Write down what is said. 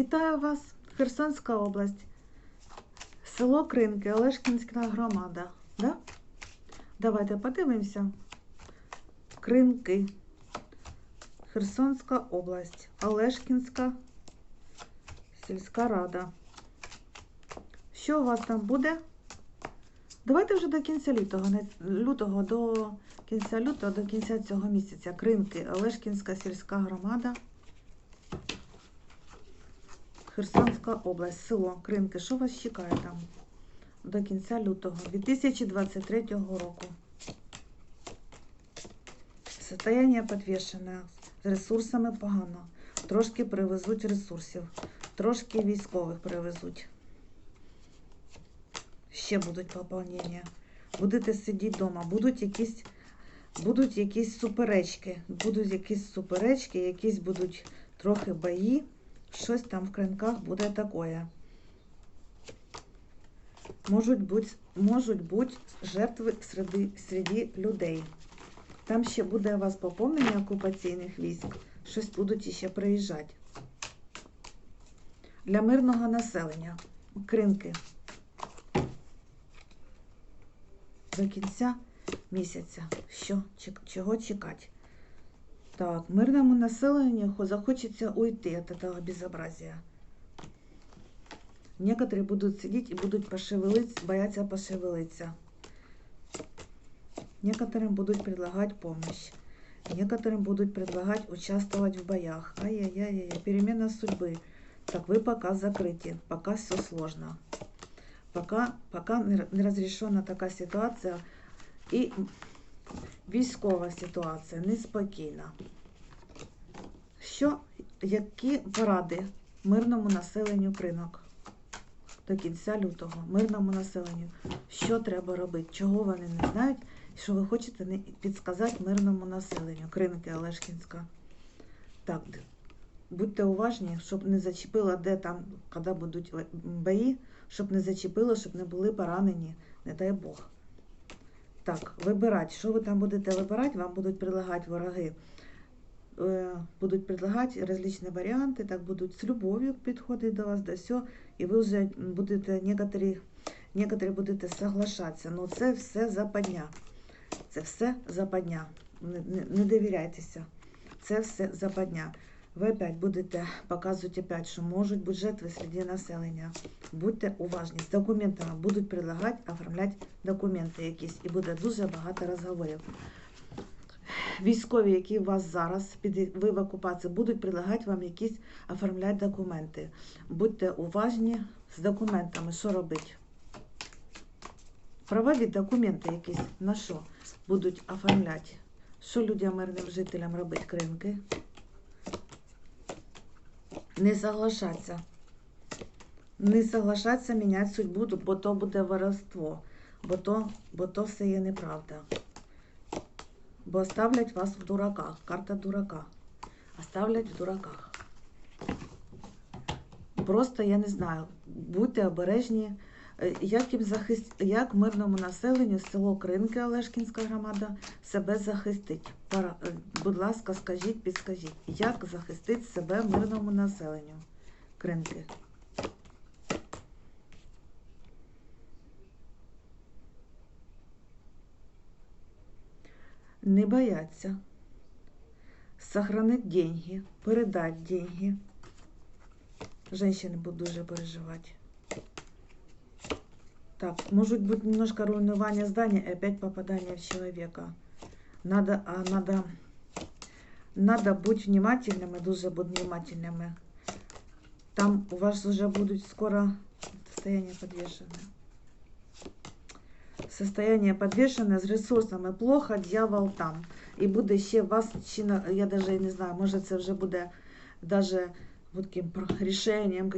Вітаю вас, Херсонська область, село Кринки, Олешкінська громада. Да? Давайте подивимося. Кринки, Херсонська область, Олешкінська сільська рада. Що у вас там буде? Давайте вже до кінця лютого, лютого до кінця лютого, до кінця цього місяця. Кринки, Олешкінська сільська громада. Херсонська область, село Кринки. Що вас чекає там до кінця лютого 2023 року? Состояние підвішене, з ресурсами погано. Трошки привезуть ресурсів, трошки військових привезуть. Ще будуть поповнення. Будете сидіти вдома, будуть якісь, будуть якісь суперечки, будуть якісь суперечки, якісь будуть трохи бої. Щось там в кринках буде таке. Можуть бути, можуть бути жертви серед, серед людей. Там ще буде у вас поповнення окупаційних військ. Щось будуть ще приїжджати. Для мирного населення. Кринки. До кінця місяця. Що? Чого чекати? Так, мирному населению хо- захочется уйти от этого безобразия. Некоторые будут сидеть и будут пошевелиться, бояться пошевелиться. Некоторым будут предлагать помощь. Некоторым будут предлагать участвовать в боях. Ай-яй-яй-яй, перемена судьбы. Так, вы пока закрыты, пока все сложно. Пока, пока не р- не разрешена така ситуація і військова ситуація неспокійна. Що, які поради мирному населенню кринок до кінця лютого, мирному населенню? Що треба робити? Чого вони не знають? Що ви хочете підсказати мирному населенню? Кринки Олешкінська. Так, будьте уважні, щоб не зачепило, де там, коли будуть бої, щоб не зачепило, щоб не були поранені, не дай Бог. Так, вибирати. Що ви там будете вибирати, вам будуть предлагати вороги. Е, Будуть предлагати різні варіанти, так будуть з любов'ю підходити до вас, до все, і ви вже будете некоторі, некоторі будете соглашатися. Ну це все западня. Це все западня. Не, не, не довіряйтеся. Це все западня. Ви опять будете показувати опять, що можуть бути жертви серед населення. Будьте уважні. З документами будуть предлагати оформляти документи якісь, і буде дуже багато розговорів. Військові, які у вас зараз під ви в окупації, будуть предлагати вам якісь оформляти документи. Будьте уважні з документами, що робити. Правові документи якісь на що будуть оформляти. Що людям мирним жителям робити кринки? Не соглашатися. Не соглашатися міняти судьбу, бо то буде воровство, бо то, бо то все є неправда. Бо ставлять вас в дураках. Карта дурака. Оставлять в дураках. Просто я не знаю. Будьте обережні. Як їм захист... як мирному населенню село Кринки Олешкінська громада себе захистить? Пара... е, Будь ласка, скажіть, підскажіть, як захистити себе мирному населенню? Кринки. Не бояться. Сохранить деньги, передать деньги. Женщины будут дуже переживать. Так, может быть немножко руйнование здания и опять попадание в человека. Надо, а надо, надо быть внимательными, дуже быть внимательными. Там у вас уже будут скоро состояние подвешенное. Состояние подвешенное з ресурсами плохо, дьявол там. І буде ще вас, я даже не знаю, може це вже буде даже вот таким рішенням